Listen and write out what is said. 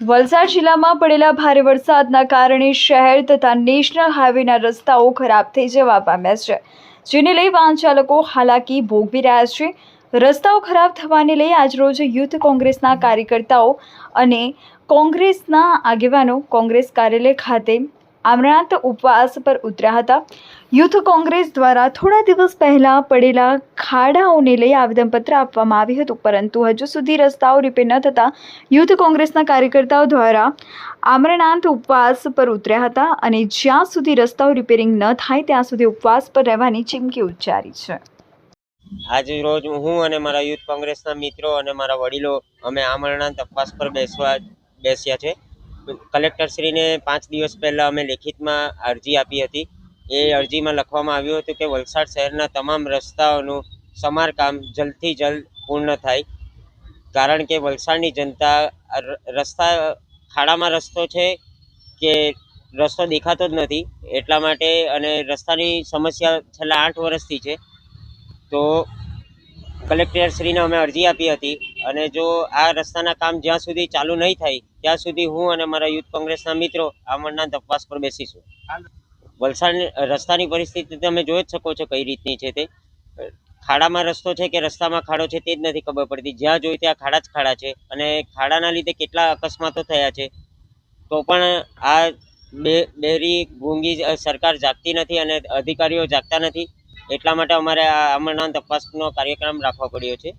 વલસાડ જિલ્લામાં પડેલા ભારે વરસાદના કારણે શહેર તથા નેશનલ હાઈવેના રસ્તાઓ ખરાબ થઈ જવા પામ્યા છે, જેને લઈ વાહન ચાલકો હાલાકી ભોગવી રહ્યા છે. રસ્તાઓ ખરાબ થવાને લઈ આજરોજ યુથ કોંગ્રેસના કાર્યકર્તાઓ અને કોંગ્રેસના આગેવાનો કોંગ્રેસ કાર્યાલય ખાતે આમરણાંત ઉપવાસ પર ઉતર્યા હતા. યુથ કોંગ્રેસ દ્વારા થોડા દિવસ પહેલાં પડેલા ખાડાઓને લઈ આવેદનપત્ર આપવામાં આવ્યું હતું. પરંતુ હજુ સુધી રસ્તાઓ રિપેર ન થતાં યુથ કોંગ્રેસના કાર્યકર્તાઓ દ્વારા આમરણાંત ઉપવાસ પર ઉતર્યા હતા અને જ્યાં સુધી રસ્તાઓ રિપેરિંગ ન થાય ત્યાં સુધી ઉપવાસ પર રહેવાની ચીમકી ઉચ્ચારી છે. આજે રોજ હું અને મારા યુથ કોંગ્રેસના મિત્રો અને મારા વડીલો અમે આમરણાંત ઉપવાસ પર બેસવા બેસ્યા છે. કલેક્ટરશ્રીને પાંચ દિવસ પહેલાં અમે લેખિતમાં અરજી આપી હતી. એ અરજીમાં લખવામાં આવ્યું હતું કે વલસાડ શહેરના તમામ રસ્તાઓનું સમારકામ જલ્દથી જલ્દ પૂર્ણ થાય. કારણ કે વલસાડની જનતા રસ્તા ખાડામાં રસ્તો છે કે રસ્તો દેખાતો જ નથી. એટલા માટે અને રસ્તાની સમસ્યા છેલ્લા આઠ વર્ષથી છે. તો કલેક્ટરશ્રીને અમે અરજી આપી હતી. અને જો આ રસ્તાના કામ જ્યાં સુધી ચાલુ નહીં થાય, ત્યાં સુધી હું અને મારા યુથ કોંગ્રેસના મિત્રો આમરણના તપાસ પર બેસીશું. વલસાડ રસ્તાની પરિસ્થિતિ તમે જોઈ જ શકો છો કઈ રીતની છે તે. ખાડામાં રસ્તો છે કે રસ્તામાં ખાડો છે તે જ નથી ખબર પડતી. જ્યાં જોઈ ત્યાં ખાડા જ ખાડા છે અને ખાડાના લીધે કેટલા અકસ્માતો થયા છે. તો પણ આ બે, બેરી ગુંગી સરકાર જાગતી નથી અને અધિકારીઓ જાગતા નથી. એટલા માટે અમારે આ અમરનાથ તપાસનો કાર્યક્રમ રાખવો પડ્યો છે.